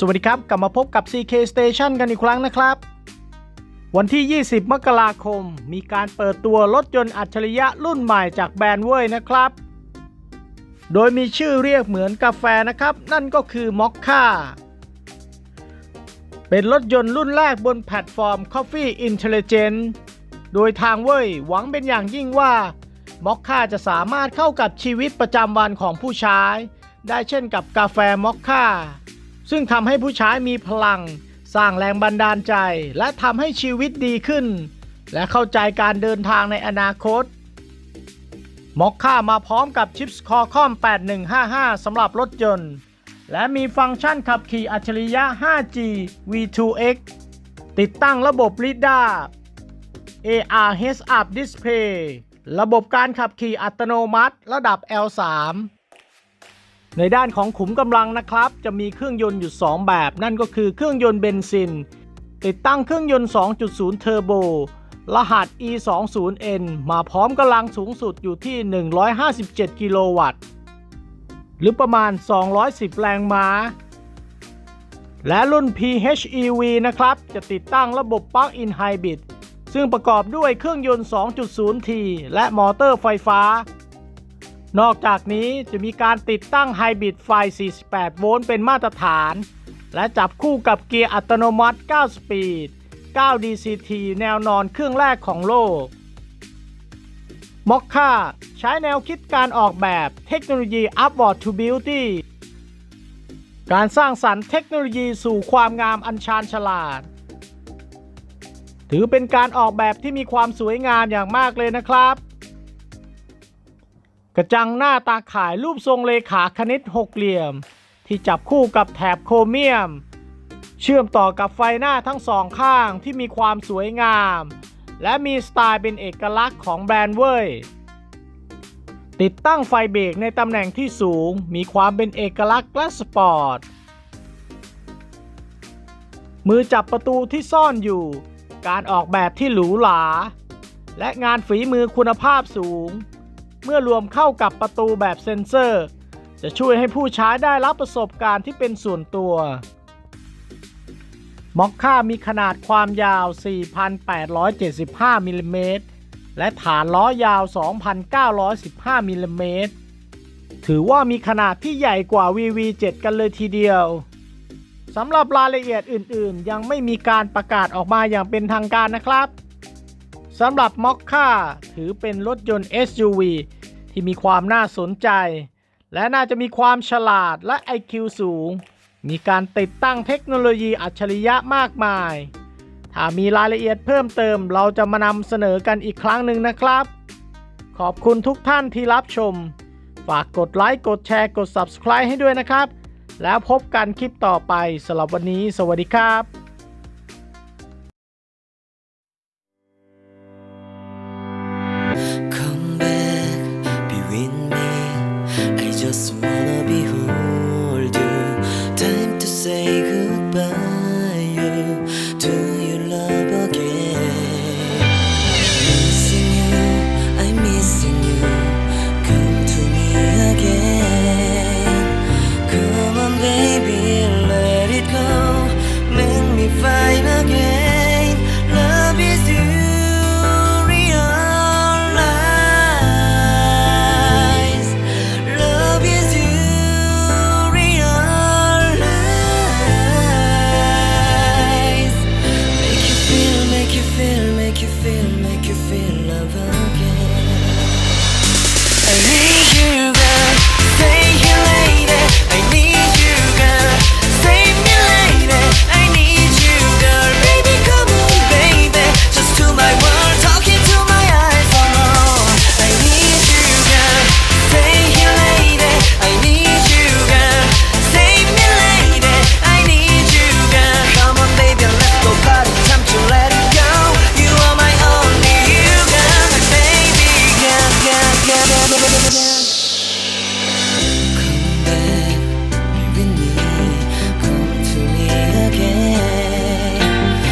สวัสดีครับ กลับมาพบกับ CK Station กันอีกครั้งนะครับ วันที่ 20 มกราคม มีการเปิดตัวรถยนต์อัจฉริยะรุ่นใหม่จากแบรนด์เว่ยนะครับ โดยมีชื่อเรียกเหมือนกาแฟนะครับ นั่นก็คือมอคค่าเป็นรถยนต์รุ่นแรกบนแพลตฟอร์ม Coffee Intelligence โดยทางเว่ยหวังเป็นอย่างยิ่งว่ามอคค่าจะสามารถเข้ากับชีวิตประจำวันของผู้ใช้ได้เช่นกับกาแฟมอคค่า ซึ่งทำให้ผู้ใช้มีพลัง สร้างแรงบันดาลใจ และทำให้ชีวิตดีขึ้น และเข้าใจการเดินทางในอนาคตมอคค่ามาพร้อมกับชิปส์คอคอม 8155 สำหรับรถยนต์ และมีฟังก์ชันขับขี่อัจฉริยะ 5G V2X ติดตั้งระบบ LiDAR AR Heads Up Display ระบบการขับขี่อัตโนมัติระดับ L3 ในด้านของขุมกำลังนะครับ จะมีเครื่องยนต์อยู่ 2 แบบ นั่นก็คือเครื่องยนต์เบนซิน ติดตั้งเครื่องยนต์ 2.0 เทอร์โบ รหัส E20N มาพร้อมกำลังสูงสุดอยู่ที่ 157 กิโลวัตต์ หรือประมาณ 210 แรงม้า และรุ่น PHEV นะครับ จะติดตั้งระบบ Plug-in Hybrid ซึ่งประกอบด้วยเครื่องยนต์ 2.0T และมอเตอร์ไฟฟ้า นอกจากนี้จะมีการติดตั้งไฮบริดไฟ 48 โวลต์เป็นมาตรฐาน และจับคู่กับเกียร์อัตโนมัติ 9 สปีด 9 DCT แนวนอนเครื่องแรกของโลกมอคค่าใช้แนวคิดการออกแบบเทคโนโลยี Upward to Beauty การสร้างสรรค์เทคโนโลยีสู่ความงามอันชาญฉลาด ถือเป็นการออกแบบที่มีความสวยงามอย่างมากเลยนะครับ กระจังหน้าตาข่ายรูปทรงเลขาคณิตหกเหลี่ยม ที่จับคู่กับแถบโครเมียม เชื่อมต่อกับไฟหน้าทั้งสองข้างที่มีความสวยงาม และมีสไตล์เป็นเอกลักษณ์ของแบรนด์เว่ยติดตั้งไฟเบรกในตำแหน่งที่สูง มีความเป็นเอกลักษณ์และสปอร์ต มือจับประตูที่ซ่อนอยู่ การออกแบบที่หรูหรา และงานฝีมือคุณภาพสูง เมื่อรวมเข้ากับประตูแบบเซ็นเซอร์ จะช่วยให้ผู้ใช้ได้รับประสบการณ์ที่เป็นส่วนตัวมอคค่ามีขนาดความยาว 4,875 มิลลิเมตร และฐานล้อยาว 2,915 มิลลิเมตร ถือว่ามีขนาดที่ใหญ่กว่า VV7 กันเลยทีเดียว สำหรับรายละเอียดอื่นๆ ยังไม่มีการประกาศออกมาอย่างเป็นทางการนะครับ สำหรับมอคค่าถือเป็นรถยนต์ SUV ที่มีความน่าสนใจ และน่าจะมีความฉลาดและ IQ สูง มีการติดตั้งเทคโนโลยีอัจฉริยะมากมาย ถ้ามีรายละเอียดเพิ่มเติมเราจะมานำเสนอกันอีกครั้งหนึ่งนะครับ ขอบคุณทุกท่านที่รับชม ฝากกดไลค์กดแชร์กด Subscribe ให้ด้วยนะครับ แล้วพบกันคลิปต่อไปสำหรับวันนี้ สวัสดีครับ baby, let it go. Make me fine again.